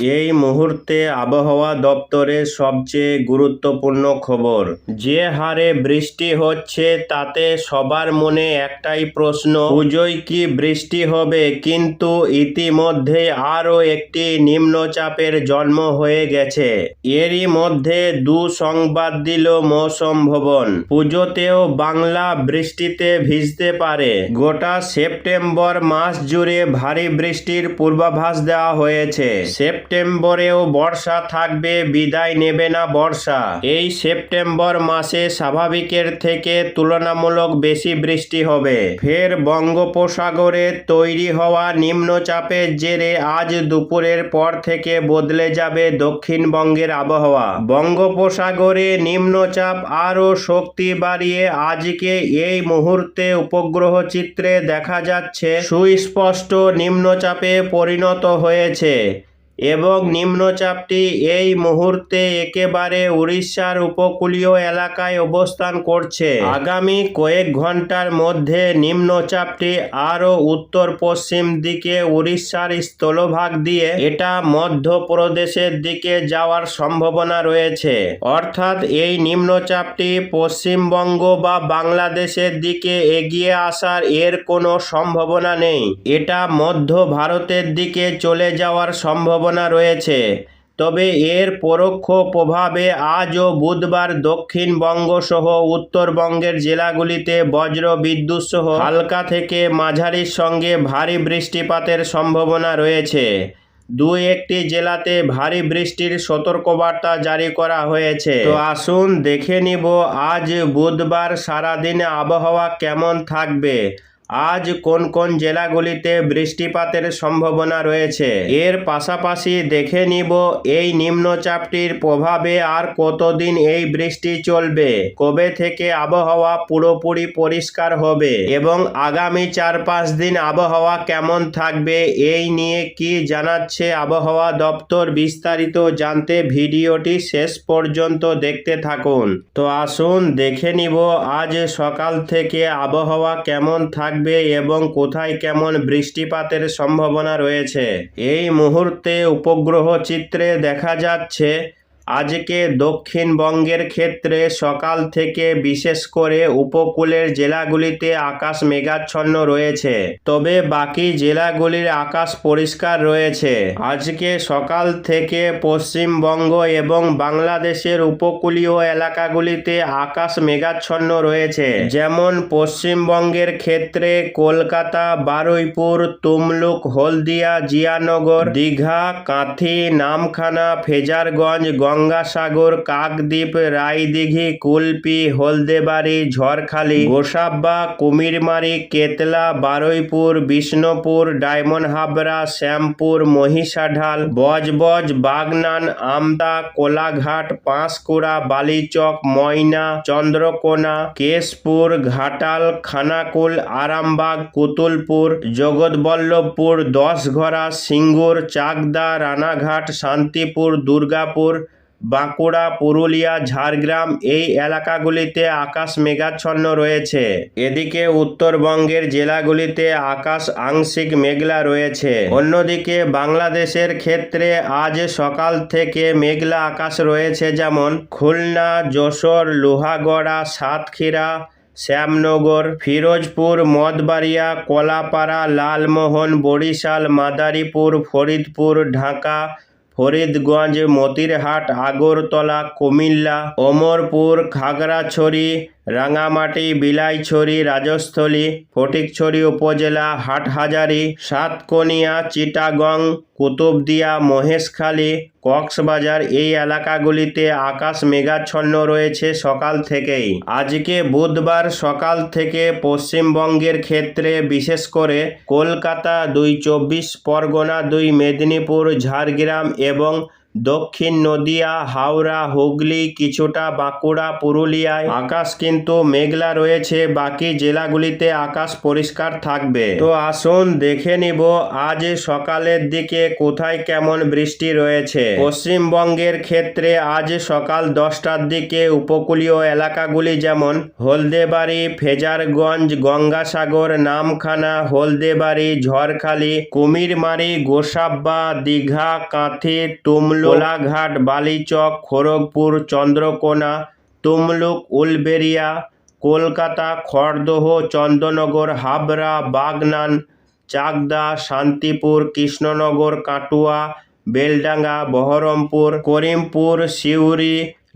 এই মুহূর্তে আবহাওয়া দপ্তরের সবচেয়ে গুরুত্বপূর্ণ খবর। যে হারে বৃষ্টি হচ্ছে তাতে সবার মনে একটাই প্রশ্ন, পুজোয় কি বৃষ্টি হবে? কিন্তু ইতিমধ্যে আরও একটি নিম্নচাপের জন্ম হয়ে গেছে। এরই মধ্যে দু সংবাদ দিল মৌসম ভবন। পুজোতেও বাংলা বৃষ্টিতে ভিজতে পারে। গোটা সেপ্টেম্বর মাস জুড়ে ভারী বৃষ্টির পূর্বাভাস দেওয়া হয়েছে। সেপ্টেম্বরেও বর্ষা থাকবে, বিদায় নেবে না বর্ষা। এই সেপ্টেম্বর মাসে স্বাভাবিকের থেকে তুলনামূলক বেশি বৃষ্টি হবে। ফের বঙ্গোপসাগরে তৈরি হওয়া নিম্নচাপের জেরে আজ দুপুরের পর থেকে বদলে যাবে দক্ষিণবঙ্গের আবহাওয়া। বঙ্গোপসাগরে নিম্নচাপ আরও শক্তি বাড়িয়ে আজকে এই মুহূর্তে উপগ্রহ চিত্রে দেখা যাচ্ছে সুস্পষ্ট নিম্নচাপে পরিণত হয়েছে। এবং নিম্নচাপটি এই মুহূর্তে একেবারে উড়িষ্যার উপকূলীয় এলাকায় অবস্থান করছে। আগামী কয়েক ঘণ্টার মধ্যে নিম্নচাপটি আরও উত্তর পশ্চিম দিকে উড়িষ্যার স্থলভাগ দিয়ে এটা মধ্যপ্রদেশের দিকে যাওয়ার সম্ভাবনা রয়েছে। অর্থাৎ এই নিম্নচাপটি পশ্চিমবঙ্গ বা বাংলাদেশের দিকে এগিয়ে আসার এর কোনো সম্ভাবনা নেই। এটা মধ্য ভারতের দিকে চলে যাওয়ার সম্ভাবনা রয়েছে। তবে এর পরোক্ষ প্রভাবে আজও বুধবার দক্ষিণবঙ্গ সহ উত্তরবঙ্গের জেলাগুলিতে বজ্র বিদ্যুৎ সহ হালকা থেকে মাঝারির সঙ্গে ভারী বৃষ্টিপাতের সম্ভাবনা রয়েছে। দু একটি জেলাতে ভারী বৃষ্টির সতর্কবার্তা জারি করা হয়েছে। তো আসুন দেখে নিব আজ বুধবার সারাদিনে আবহাওয়া কেমন থাকবে। আজ কোন কোন জেলাগুলিতে বৃষ্টিপাতের সম্ভাবনা রয়েছে? এর পাশাপাশি দেখে নিব, এই নিম্নচাপটির প্রভাবে আর কতদিন এই বৃষ্টি চলবে? কবে থেকে আবহাওয়া পুরোপুরি পরিষ্কার হবে? এবং আগামী চার পাঁচ দিন আবহাওয়া কেমন থাকবে? এই নিয়ে কি জানাচ্ছে আবহাওয়া দপ্তর বিস্তারিত জানতে ভিডিওটি শেষ পর্যন্ত দেখতে থাকুন। তো আসুন, দেখে নিব, আজ সকাল থেকে আবহাওয়া কেমন থাকবে? এবং কোথায় কেমন বৃষ্টিপাতের সম্ভাবনা রয়েছে। এই মুহূর্তে উপগ্রহ চিত্রে দেখা যাচ্ছে আজকে দক্ষিণবঙ্গের ক্ষেত্রে সকাল থেকে বিশেষ করে উপকূলের জেলাগুলিতে আকাশ মেঘাচ্ছন্ন রয়েছে। তবে বাকি জেলাগুলির আকাশ পরিষ্কার রয়েছে। আজকে সকাল থেকে পশ্চিমবঙ্গ এবং বাংলাদেশের উপকূলীয় এলাকাগুলিতে আকাশ মেঘাচ্ছন্ন রয়েছে। যেমন পশ্চিমবঙ্গের ক্ষেত্রে কলকাতা, বারুইপুর, তুমলুক, হলদিয়া, জিয়ানগর, দীঘা, কাঁথি, নামখানা, ফেজারগঞ্জ গঙ্গাসাগর, কাকদ্বীপ, রায়দিঘি, কুলপি, হলদেবাড়ি, ঝড়খালি, গোসাব্বা, কুমিরমারি, কেতলা, বারুইপুর, বিষ্ণুপুর, ডায়মন্ড হাবড়া, শ্যামপুর, মহিষাঢাল, বজবজ, বাগনান, আমদা, কোলাঘাট, পাঁশকুড়া, বালিচক, ময়না, চন্দ্রকোনা, কেশপুর, ঘাটাল, খানাকুল, আরামবাগ কুতুলপুর জগৎবল্লভপুর, দশঘরা, সিঙ্গুর, চাকদা, রানাঘাট, শান্তিপুর, দুর্গাপুর বাঁকুড়া, পুরুলিয়া, ঝাড়গ্রাম এই এলাকাগুলিতে আকাশ মেঘাচ্ছন্ন রয়েছে। এদিকে উত্তরবঙ্গের জেলাগুলিতে আকাশ আংশিক মেঘলা রয়েছে। অন্যদিকে বাংলাদেশের ক্ষেত্রে আজ সকাল থেকে মেঘলা আকাশ রয়েছে যেমন খুলনা, যশোর, লোহাগড়া, সাতক্ষীরা, শ্যামনগর, ফিরোজপুর, মদবাড়িয়া, কলাপাড়া, লালমোহন, বরিশাল, মাদারীপুর, ফরিদপুর, ঢাকা ফরিদগঞ্জ মতিরহাট আগরতলা কুমিল্লা ওমরপুর খাগড়াছড়ি রাঙামাটি, বিলাইছড়ি, রাজস্থলী, ফটিকছড়ি উপজেলা, হাটহাজারি, সাতকনিয়া, চিটাগং, কুতুবদিয়া, মহেশখালী, কক্সবাজার এই এলাকাগুলিতে আকাশ মেঘাচ্ছন্ন রয়েছে সকাল থেকেই। আজকে বুধবার সকাল থেকে পশ্চিমবঙ্গের ক্ষেত্রে বিশেষ করে কলকাতা দুই চব্বিশ, পরগনা দুই, মেদিনীপুর, ঝাড়গ্রাম এবং দক্ষিণ নদিয়া, হাওড়া, হুগলি, কিছুটা বাঁকুড়া, পুরুলিয়ায়। আকাশ কিন্তু মেঘলা রয়েছে, বাকি জেলাগুলিতে আকাশ পরিষ্কার থাকবে। তো আসুন দেখে নিব, আজ সকালের দিকে কোথায় কেমন বৃষ্টি রয়েছে? পশ্চিমবঙ্গের ক্ষেত্রে আজ সকাল দশটার দিকে উপকূলীয় এলাকাগুলি যেমন, হলদেবাড়ি, ফেজারগঞ্জ, গঙ্গাসাগর, নামখানা, হলদেবাড়ি, ঝড়খালি, কুমিরমারি, গোসাব্বা, দীঘা, কাঁথি, তুমলু কোলাঘাট বালিচক, খড়গপুর, চন্দ্রকোনা, তমলুক, উলবেরিয়া, কলকাতা, খড়দহ চন্দ্রনগর হাবড়া, বাগনান, চাকদা, শান্তিপুর, কৃষ্ণনগর, কাটুয়া, বেলডাঙ্গা, বহরমপুর, করিমপুর, সিউড়ি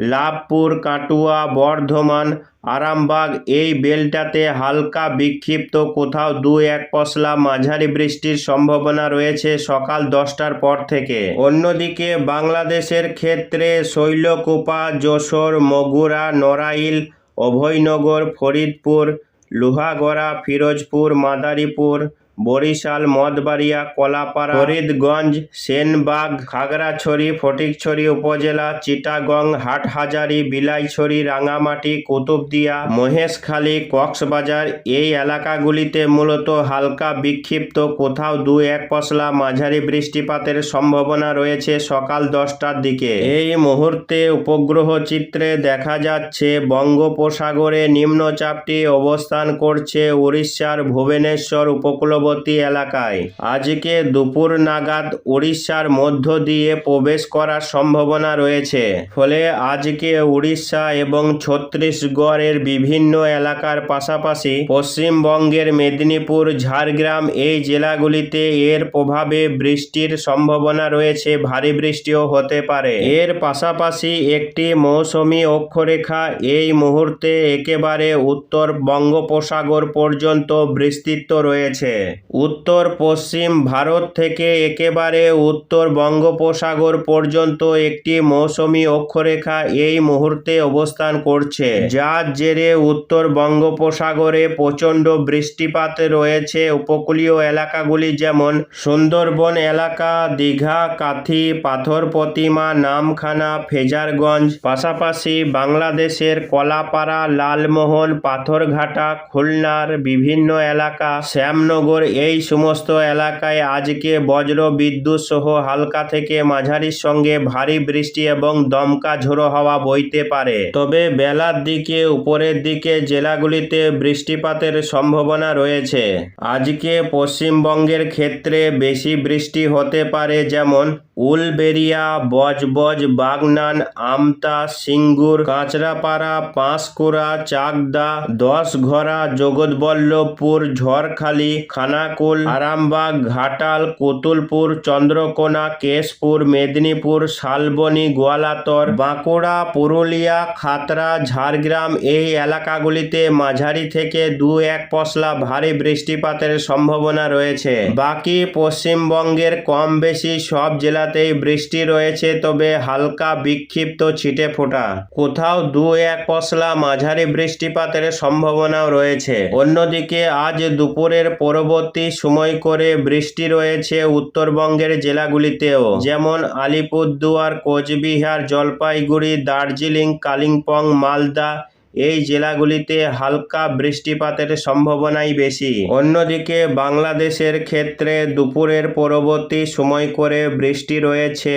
লাভপুর, কাটুয়া, বর্ধমান, আরামবাগ, এই বেলটাতে হালকা বিক্ষিপ্ত, কোথাও দু এক পশলা মাঝারি বৃষ্টির সম্ভাবনা রয়েছে সকাল দশটার পর থেকে। অন্যদিকে বাংলাদেশের ক্ষেত্রে শৈলকুপা, যশোর, মগুরা, নড়াইল, অভয়নগর, ফরিদপুর, লোহাগড়া, ফিরোজপুর, মাদারীপুর বরিশাল, মদবাড়িয়া, কলাপাড়া, ফরিদগঞ্জ, সেনবাগ, খাগড়াছড়ি, ফটিকছড়ি উপজেলা, চিটাগং, হাটহাজারি, বিলাইছড়ি, রাঙামাটি, কুতুবদিয়া, মহেশখালী, কক্সবাজার এই এলাকাগুলিতে মূলত হালকা বিক্ষিপ্ত, কোথাও দু এক পশলা মাঝারি বৃষ্টিপাতের সম্ভাবনা রয়েছে সকাল দশটার দিকে। এই মুহূর্তে উপগ্রহ চিত্রে দেখা যাচ্ছে বঙ্গোপসাগরে নিম্নচাপটি অবস্থান করছে উড়িষ্যার ভুবনেশ্বর উপকূলবর্তী এলাকায়। আজকে দুপুর নাগাদ উড়িষ্যার মধ্য দিয়ে প্রবেশ করার সম্ভাবনা রয়েছে। ফলে আজকে উড়িষ্যা এবং ছত্তিশগড়ের বিভিন্ন এলাকার পাশাপাশি পশ্চিমবঙ্গের মেদিনীপুর, ঝাড়গ্রাম এই জেলাগুলিতে এর প্রভাবে বৃষ্টির সম্ভাবনা রয়েছে, ভারী বৃষ্টিও হতে পারে। এর পাশাপাশি একটি মৌসুমি অক্ষরেখা এই মুহূর্তে একেবারে উত্তর বঙ্গোপসাগর পর্যন্ত বিস্তৃত রয়েছে। উত্তর পশ্চিম ভারত থেকে একেবারে উত্তর বঙ্গোপসাগর পর্যন্ত একটি মৌসুমী অক্ষরেখা এই মুহূর্তে অবস্থান করছে। যার জেরে উত্তর বঙ্গোপসাগরে প্রচণ্ড বৃষ্টিপাত রয়েছে। উপকূলীয় এলাকাগুলি যেমন সুন্দরবন এলাকা, দীঘা, কাথি, পাথর প্রতিমা, নামখানা, ফেজারগঞ্জ, পাশাপাশি বাংলাদেশের কলাপাড়া, লালমোহন, পাথরঘাটা, খুলনার বিভিন্ন এলাকা, শ্যামনগর এই সমস্ত এলাকায় আজকে বজ্র বিদ্যুৎ সহ হালকা থেকে মাঝারির সঙ্গে ভারী বৃষ্টি এবং দমকা ঝোড়ো হাওয়া বইতে পারে। তবে বেলার দিকে, উপরের দিকে জেলাগুলিতে বৃষ্টিপাতের সম্ভাবনা রয়েছে। আজকে পশ্চিমবঙ্গের ক্ষেত্রে বেশি বৃষ্টি হতে পারে যেমন উলবেরিয়া বজবজ, বাগনান, আমতা, সিঙ্গুর, কাঁচরাপাড়া, পাঁশকুড়া, চাকদা, দশঘরা, জগৎবল্লভপুর, ঝড়খালি খানাকুল আরামবাগ, ঘাটাল, কুতুলপুর, চন্দ্রকোনা, কেশপুর, মেদিনীপুর, শালবনী, গোয়ালাতর, বাঁকুড়া, পুরুলিয়া খাতড়া ঝাড়গ্রাম এই এলাকাগুলিতে মাঝারি থেকে দু এক পশলা ভারী বৃষ্টিপাতের সম্ভাবনা রয়েছে। বাকি পশ্চিমবঙ্গের কম বেশি সব জেলাতেই বৃষ্টি রয়েছে, তবে হালকা বিক্ষিপ্ত ছিটে ফোটা। কোথাও দু এক পশলা মাঝারি বৃষ্টিপাতের সম্ভাবনাও রয়েছে। অন্যদিকে আজ দুপুরের পরবর্তী সময় করে বৃষ্টি রয়েছে উত্তরবঙ্গের জেলাগুলিতেও, যেমন আলিপুরদুয়ার, কোচবিহার, জলপাইগুড়ি, দার্জিলিং, কালিম্পং, মালদা। এই জেলাগুলিতে হালকা বৃষ্টিপাতের সম্ভাবনাই বেশি। অন্যদিকে বাংলাদেশের ক্ষেত্রে দুপুরের পরবর্তী সময় করে বৃষ্টি রয়েছে।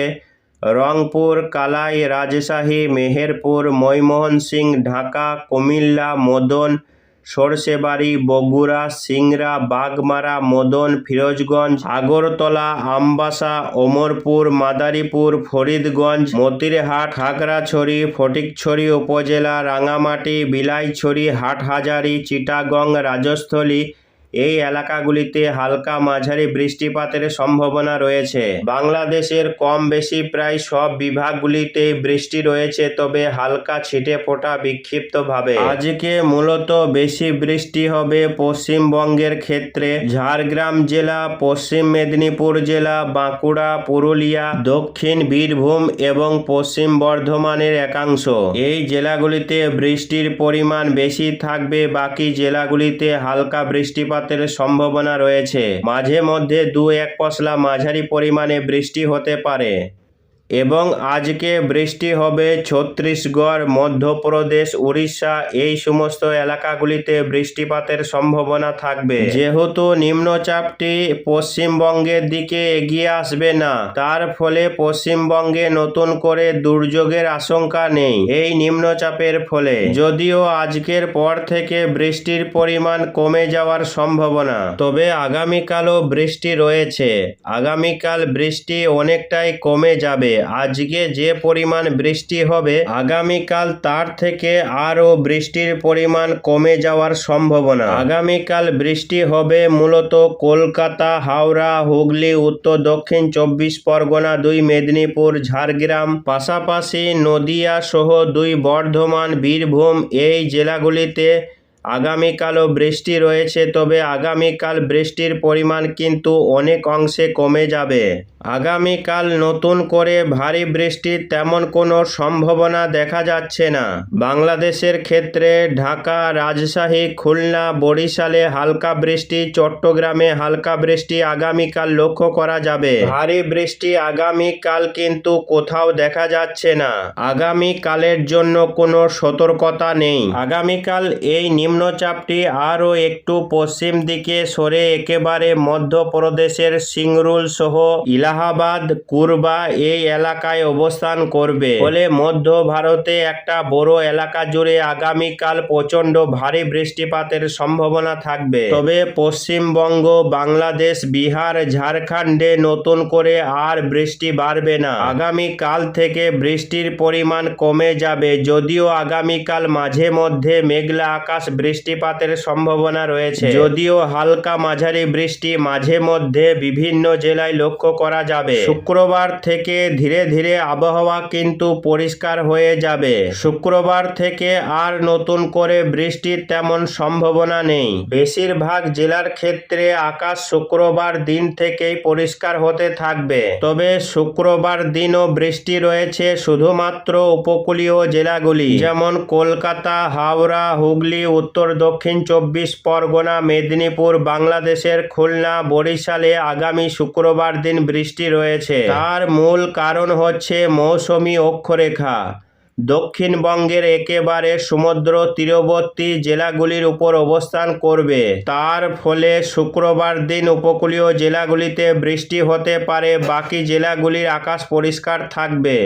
রংপুর, কালাই, রাজশাহী, মেহেরপুর, ময়মনসিংহ, ঢাকা, কুমিল্লা, মদন সরষেবাড়ি বগুড়া, সিংড়া, বাগমারা, মদন, ফিরোজগঞ্জ, আগরতলা, আমবাসা, ওমরপুর, মাদারীপুর, ফরিদগঞ্জ, মতিরহাট, খাগড়াছড়ি, ফটিকছড়ি উপজেলা, রাঙামাটি, বিলাইছড়ি, হাটহাজারি, চিটাগং, রাজস্থলী এই এলাকাগুলিতে হালকা মাঝারি বৃষ্টিপাতের সম্ভাবনা রয়েছে। বাংলাদেশের কম বেশি প্রায় সব বিভাগগুলিতে বৃষ্টি রয়েছে, তবে হালকা ছিটে ফোটা বিক্ষিপ্তভাবে। আজকে মূলত বেশি বৃষ্টি হবে পশ্চিমবঙ্গের ক্ষেত্রে। ঝাড়গ্রাম জেলা, পশ্চিম মেদিনীপুর জেলা, বাঁকুড়া, পুরুলিয়া, দক্ষিণ বীরভূম এবং পশ্চিম বর্ধমানের একাংশ। এই জেলাগুলিতে বৃষ্টির পরিমাণ বেশি থাকবে, বাকি জেলাগুলিতে হালকা বৃষ্টিপাতের সম্ভাবনা রয়েছে। মাঝে মধ্যে দু এক পশলা মাঝারি পরিমাণে বৃষ্টি হতে পারে। এবং আজকে বৃষ্টি হবে ছত্তিশগড়, মধ্যপ্রদেশ, উড়িষ্যা, এই সমস্ত এলাকাগুলিতে বৃষ্টিপাতের সম্ভাবনা থাকবে। যেহেতু নিম্নচাপটি পশ্চিমবঙ্গের দিকে এগিয়ে আসবে না, তার ফলে পশ্চিমবঙ্গে নতুন করে দুর্যোগের আশঙ্কা নেই এই নিম্নচাপের ফলে। যদিও আজকের পর থেকে বৃষ্টির পরিমাণ কমে যাওয়ার সম্ভাবনা, তবে আগামীকালও বৃষ্টি রয়েছে। আগামীকাল বৃষ্টি অনেকটাই কমে যাবে। আজকে যে পরিমাণ বৃষ্টি হবে, আগামীকাল তার থেকে আরও বৃষ্টির পরিমাণ কমে যাওয়ার সম্ভাবনা। আগামীকাল বৃষ্টি হবে মূলত কলকাতা, হাওড়া, হুগলি, উত্তর, দক্ষিণ চব্বিশ পরগনা, দুই মেদিনীপুর, ঝাড়গ্রাম, পাশাপাশি নদিয়া সহ দুই বর্ধমান, বীরভূম এই জেলাগুলিতে আগামীকালও বৃষ্টি রয়েছে, তবে আগামীকাল বৃষ্টির পরিমাণ কিন্তু অনেক অংশে কমে যাবে। আগামীকাল নতুন করে ভারী বৃষ্টির তেমন কোনো সম্ভাবনা দেখা যাচ্ছে না। বাংলাদেশের ক্ষেত্রে ঢাকা, রাজশাহী, খুলনা, বরিশালে হালকা বৃষ্টি, চট্টগ্রামে হালকা বৃষ্টি আগামীকাল লক্ষ্য করা যাবে। ভারী বৃষ্টি আগামীকাল কিন্তু কোথাও দেখা যাচ্ছে না। আগামীকালের জন্য কোনো সতর্কতা নেই। আগামীকাল এই নিম্নচাপটি আরও একটু পশ্চিম দিকে সরে একেবারে মধ্যপ্রদেশের সিংরুল সহ ইলাহাবাদ, কুরবা এই এলাকায় অবস্থান করবে। ফলে মধ্য ভারতে একটা বড় এলাকা জুড়ে আগামীকাল প্রচণ্ড ভারী বৃষ্টিপাতের সম্ভাবনা থাকবে। তবে পশ্চিমবঙ্গ, বাংলাদেশ, বিহার, ঝাড়খণ্ডে নতুন করে আর বৃষ্টি বাড়বে না। আগামী কাল থেকে বৃষ্টির পরিমাণ কমে যাবে, যদিও আগামীকাল মাঝে মধ্যে মেঘলা আকাশ বৃষ্টিপাতের সম্ভাবনা রয়েছে। যদিও হালকা মাঝারি বৃষ্টি মাঝে মধ্যে বিভিন্ন জেলায় লক্ষ্য করা যাবে। শুক্রবার থেকে ধীরে ধীরে আবহাওয়া কিন্তু পরিষ্কার হয়ে যাবে। শুক্রবার থেকে আর নতুন করে বৃষ্টির তেমন সম্ভাবনা নেই। বেশিরভাগ জেলার ক্ষেত্রে আকাশ শুক্রবার দিন থেকেই পরিষ্কার হতে থাকবে। তবে শুক্রবার দিনও বৃষ্টি রয়েছে শুধুমাত্র উপকূলীয় জেলাগুলি যেমন কলকাতা হাওড়া হুগলি উত্তর দক্ষিণ চব্বিশ পরগনা, মেদিনীপুর, বাংলাদেশের খুলনা, বরিশালে আগামী শুক্রবার দিন বৃষ্টি রয়েছে। তার মূল কারণ হচ্ছে মৌসুমি অক্ষরেখা। দক্ষিণবঙ্গের একেবারে সমুদ্র তীরবর্তী জেলাগুলির উপর অবস্থান করবে। তার ফলে শুক্রবার দিন উপকূলীয় জেলাগুলিতে বৃষ্টি হতে পারে, বাকি জেলাগুলির আকাশ পরিষ্কার থাকবে।